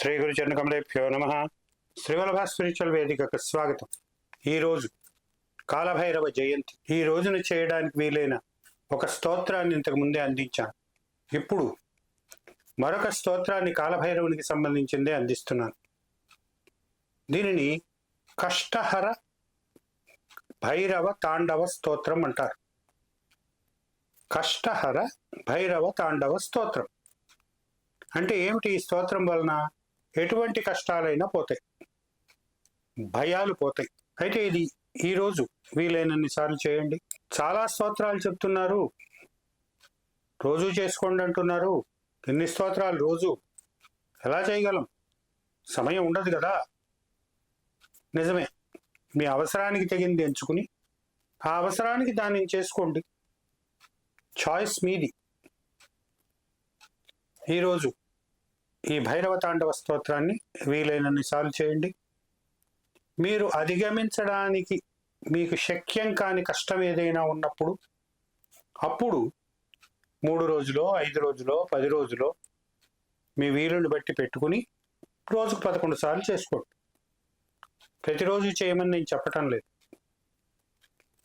శ్రీ గురు చరణకమలేభ్యో నమ. శ్రీవల్లభ స్పిరిచువల్ వేదికకు స్వాగతం. ఈరోజు కాలభైరవ జయంతి. ఈ రోజున చేయడానికి వీలైన ఒక స్తోత్రాన్ని ఇంతకు ముందే అందించాను. ఇప్పుడు మరొక స్తోత్రాన్ని కాలభైరవునికి సంబంధించిందే అందిస్తున్నాను. దీనిని కష్టహర భైరవ తాండవ స్తోత్రం అంటారు. కష్టహర భైరవ తాండవ స్తోత్రం. అంటే ఏమిటి ఈ స్తోత్రం వలన? ఎటువంటి కష్టాలైనా పోతాయి. భయాలు పోతాయి. అయితే ఇది ఈరోజు వీలైనన్ని సార్లు చేయండి. చాలా స్తోత్రాలు చెప్తున్నారు. రోజు చేసుకోండి అంటున్నారు. ఎన్ని స్తోత్రాలు రోజు? ఎలా చేయగలం? సమయం ఉండదు కదా? నిజమే. మీ అవసరానికి తగింది ఎంచుకుని ఆ అవసరానికి దాన్ని చేసుకోండి. చాయిస్ మీది. ఈరోజు ఈ భైరవ తాండవ స్తోత్రాన్ని వీలైనన్ని సార్లు చేయండి. మీరు అధిగమించడానికి మీకు శక్యం కాని కష్టం ఏదైనా ఉన్నప్పుడు అప్పుడు మూడు రోజులో ఐదు రోజులో పది రోజులో మీ వీలుని బట్టి పెట్టుకుని రోజుకు పదకొండు సార్లు చేసుకోండి. ప్రతిరోజు చేయమని నేను చెప్పటం లేదు.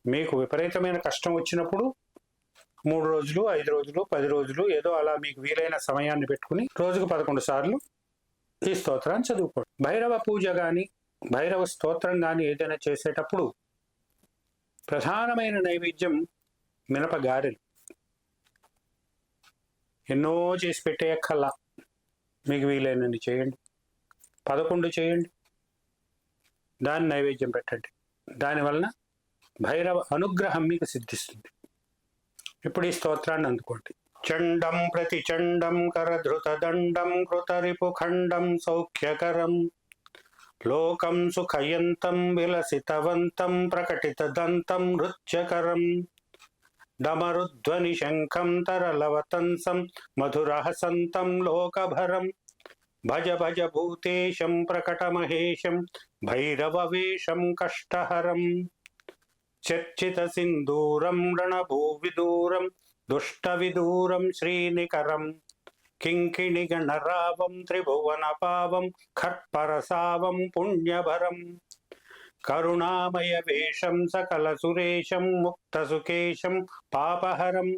మీకు విపరీతమైన కష్టం వచ్చినప్పుడు మూడు రోజులు ఐదు రోజులు పది రోజులు ఏదో అలా మీకు వీలైన సమయాన్ని పెట్టుకుని రోజుకు పదకొండు సార్లు ఈ స్తోత్రాన్ని చదువుకోండి. భైరవ పూజ కానీ భైరవ స్తోత్రం కానీ ఏదైనా చేసేటప్పుడు ప్రధానమైన నైవేద్యం మినప గారెలు. ఎన్నో చేసి పెట్టేయక్కల్లా మీకు వీలైనన్ని చేయండి. పదకొండు చేయండి. దాన్ని నైవేద్యం పెట్టండి. దానివలన భైరవ అనుగ్రహం మీకు సిద్ధిస్తుంది. ఇప్పుడు ఈ స్తోత్రాన్ని అందుకోండి. చండం ప్రతి చండం కరధృత దండం కృతరిపు ఖండం సౌఖ్యకరం. లోకం సుఖయంతం విలసితవంతం ప్రకటిత దంతం నృత్యకరం డమరుధ్వని శంఖం తరలవతంసం మధురహసంతం లోకభరం. భజ భజ భూతేశం ప్రకటమహేశం భైరవవేషం కష్టహరం. చర్చిత సింధూరం రణభూవిదూరం దుష్టవిదూరం శ్రీనికరం కింకిణి గణరావం త్రిభువన పావం ఖట్పరసావం పుణ్యభరం కరుణామయ వేషం సకల సురేశం ముక్త సుకేశం పాపహరం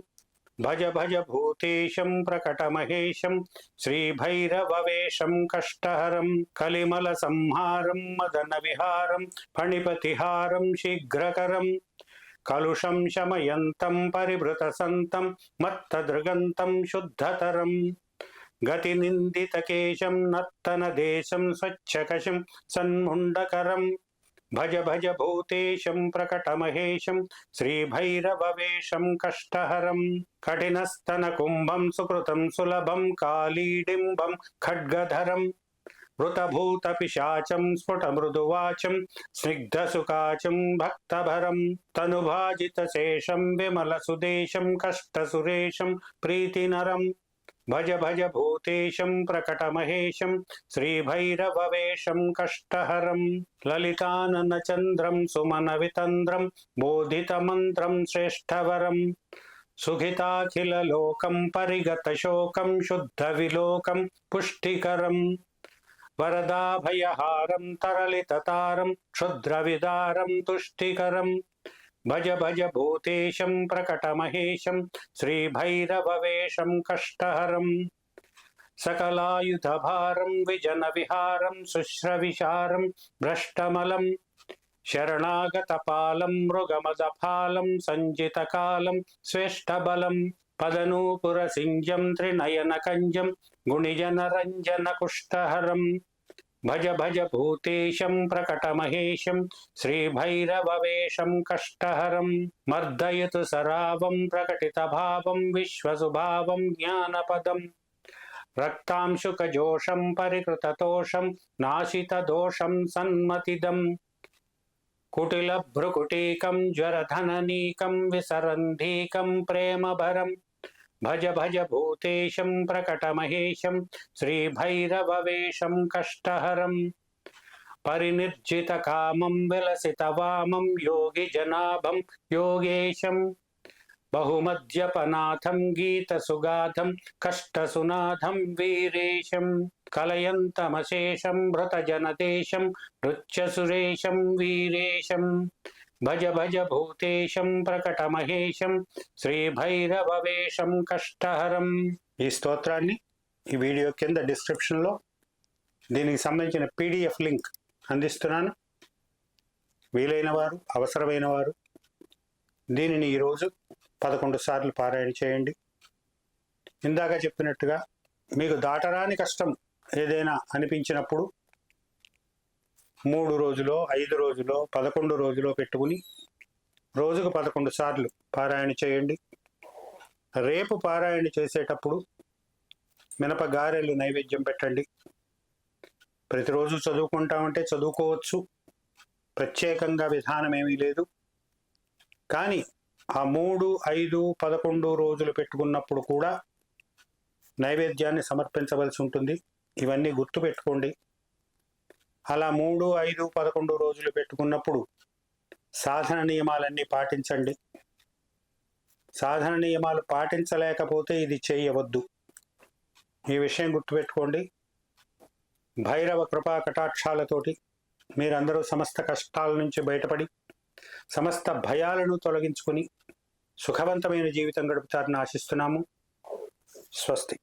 భజ భజ భూతేశం ప్రకటమహేశం శ్రీభైరవవేషం కష్టహరం కలిమల సంహారం మదన విహారం ఫణిపతిహారం శీఘ్రకరం. కలుషం శమయంతం పరిభృత సంతం మత్తదృగంతం శుద్ధతరం. గతి నిందితకేశం నర్తన దేశం స్వచ్ఛకశం సన్ముండకరం. भज भज भूतेशं प्रकटमहेशं श्रीभैरववेशं कष्टहरं कठिनस्तनकुम्भं सुकृतं सुलभं कालीडिम्बं खड्गधरम् मृतभूतपिशाचं स्फुटमृदुवाचं स्निग्धसुकाचं भक्तभरं तनुभभाजितशेषं विमलसुदेशं कष्टसुरेशं प्रीतिनरम् భజ భజ భూతేశం ప్రకటమహేశం శ్రీభైరవవేషం కష్టహరం లలితానన చంద్రం సుమన వితంద్రం బోధితమంత్రం శ్రేష్టవరం సుఖితాఖిల లోకం పరిగత శోకం శుద్ధ విలోకం పుష్టికరం వరదాభయహారం తరళితతారం క్షుద్రవిదారం తుష్టికరం భజ భజ భూతేశం ప్రకటమహేశం శ్రీభైరవవేషం కష్టహరం సకలాయుధభారం విజన విహారం శుశ్రవిశారం భ్రష్టమలం శరణాగతపాలం మృగమదఫాలం సంజితకాలం శ్రేష్టబలం పదనూపురసింజం త్రినయనకంజం भज भज भूतेशं प्रकटमहेशं श्रीभैरववेशं कष्टहरं मर्दयतु सरावं प्रकटितभावं विश्वसुभावं ज्ञानपदम् रक्तांशुकजोषं परिकृततोषं नाशितदोषं सन्मतिदम् कुटिलभ्रुकुटीकं ज्वरधननीकं विसरन्धीकं प्रेमभरम् भज भज भूतेशं प्रकटमहेशं श्रीभैरववेशं कष्टहरम् परिनिर्जितकामं विलसितवामं योगिजनाभं योगेशं। बहुमद्यपनाथं गीतसुगाधं कष्टसुनाथं वीरेशं। कलयन्तमशेषं भृतजनदेशं नृत्यसुरेशं वीरेशम् భజ భజ భూతేశం ప్రకటమహేశం శ్రీభైరవవేషం కష్టహరం. ఈ స్తోత్రాన్ని ఈ వీడియో కింద డిస్క్రిప్షన్లో దీనికి సంబంధించిన పీడిఎఫ్ లింక్ అందిస్తున్నాను. వీలైన వారు అవసరమైన వారు దీనిని ఈరోజు పదకొండు సార్లు పారాయణ చేయండి. ఇందాక చెప్పినట్టుగా మీకు దాటరాని కష్టం ఏదైనా అనిపించినప్పుడు మూడు రోజులో ఐదు రోజులో పదకొండు రోజులో పెట్టుకుని రోజుకు పదకొండు సార్లు పారాయణ చేయండి. రేపు పారాయణ చేసేటప్పుడు మినప గారెలు నైవేద్యం పెట్టండి. ప్రతిరోజు చదువుకుంటామంటే చదువుకోవచ్చు. ప్రత్యేకంగా విధానం ఏమీ లేదు. కానీ ఆ మూడు ఐదు పదకొండు రోజులు పెట్టుకున్నప్పుడు కూడా నైవేద్యాన్ని సమర్పించవలసి ఉంటుంది. ఇవన్నీ గుర్తు పెట్టుకోండి అలా మూడు ఐదు పదకొండు రోజులు పెట్టుకున్నప్పుడు సాధన నియమాలన్నీ పాటించండి. సాధన నియమాలు పాటించలేకపోతే ఇది చేయవద్దు. ఈ విషయం గుర్తుపెట్టుకోండి. భైరవ కృపా కటాక్షాలతోటి మీరందరూ సమస్త కష్టాల నుంచి బయటపడి సమస్త భయాలను తొలగించుకుని సుఖవంతమైన జీవితం గడుపుతారని ఆశిస్తున్నాము. స్వస్తి.